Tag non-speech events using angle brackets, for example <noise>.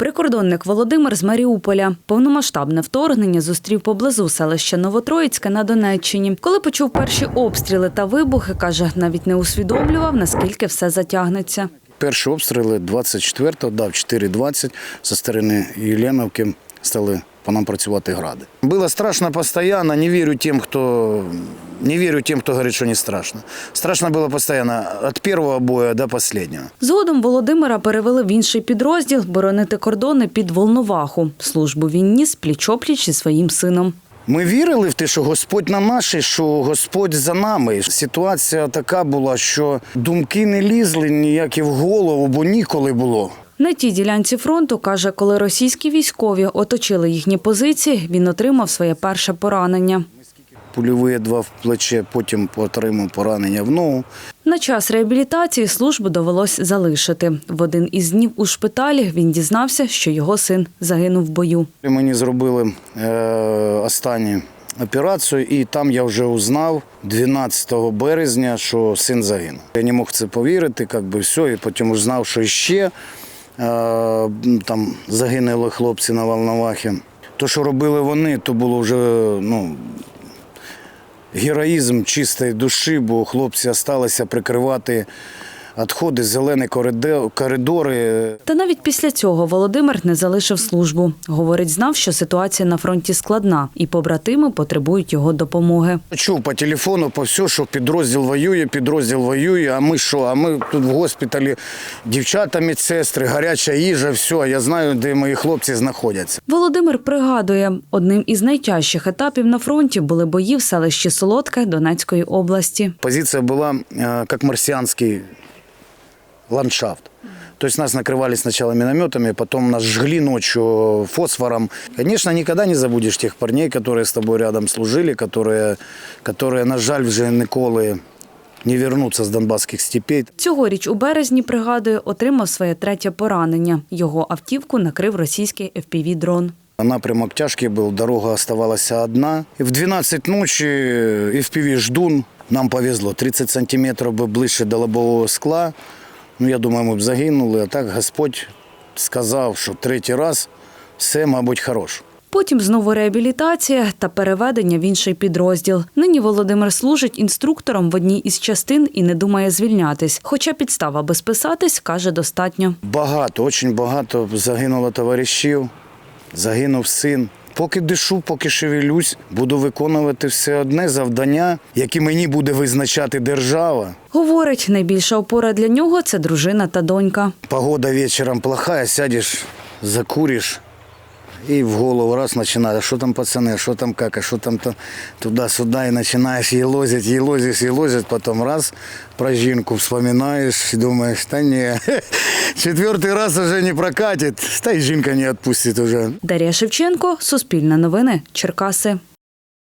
Прикордонник Володимир з Маріуполя. Повномасштабне вторгнення зустрів поблизу селища Новотроїцьке на Донеччині. Коли почув перші обстріли та вибухи, каже, навіть не усвідомлював, наскільки все затягнеться. Перші обстріли 24-го, дав в 4.20 зі сторони Єленовки стали по нам працювати гради. Було страшно постійно, не вірю тим, хто не вірю тим, хто говорить, що не страшно. Страшно було постійно від першого бою до останнього. Згодом Володимира перевели в інший підрозділ боронити кордони під Волноваху. Службу він ніс пліч-опліч зі своїм сином. Ми вірили в те, що Господь на нашій, що Господь за нами. Ситуація така була, що думки не лізли ніякі в голову, бо ніколи було. На тій ділянці фронту, каже, коли російські військові оточили їхні позиції, він отримав своє перше поранення. Пульові два в плече, потім отримав поранення в ногу. На час реабілітації службу довелось залишити. В один із днів у шпиталі він дізнався, що його син загинув в бою. Мені зробили е, останню операцію, і там я вже узнав 12 березня, що син загинув. Я не мог це повірити, як би все, і потім узнав, що ще там загинули хлопці на Волновахі. То, що робили вони, то було вже ну, героїзм чистої душі, бо хлопці залишилися прикривати відходи, зелені коридо- коридори. Та навіть після цього Володимир не залишив службу. Говорить, знав, що ситуація на фронті складна, і побратими потребують його допомоги. Чув по телефону, по все, що підрозділ воює, підрозділ воює. А ми що? А ми тут в госпіталі дівчата, медсестри, гаряча їжа, все. Я знаю, де мої хлопці знаходяться. Володимир пригадує, одним із найтяжчих етапів на фронті були бої в селищі Солодке Донецької області. Позиція була е, як марсіанський ландшафт. То есть нас накрывали сначала минометами, потом нас жгли ночью фосфором. Конечно, никогда не забудешь тех парней, которые с тобой рядом служили, которые, которые на жаль, вже ніколи не вернуться з Донбасських степей. Цьогоріч у березні, пригадує, отримав своє третє поранення. Його автівку накрив російський FPV-дрон. Напрямок тяжкий був, дорога оставалася одна. І в 12 ночі FPV ждун. Нам повезло. 30 сантиметрів би ближче до лобового скла. Ну, я думаю, ми б загинули. А так Господь сказав, що третій раз все, мабуть, хороше. Потім знову реабілітація та переведення в інший підрозділ. Нині Володимир служить інструктором в одній із частин і не думає звільнятись. Хоча підстава аби списатись, каже, достатньо. Багато, дуже багато загинуло товаришів, загинув син. Поки дишу, поки шевелюсь, буду виконувати все одне завдання, яке мені буде визначати держава. Говорить, найбільша опора для нього це дружина та донька. Погода вечором плохая, сядеш, закуришь, и в голову раз починає, що там пацани, що там как, а что там то починаєш її лозять, її лозять, її лозять, потім раз про жінку вспоминаєш і думаєш, та ні, <laughs> четвертий раз уже не прокатить, та й жінка не відпустить уже. Дар'я Шевченко, Суспільне новини, Черкаси.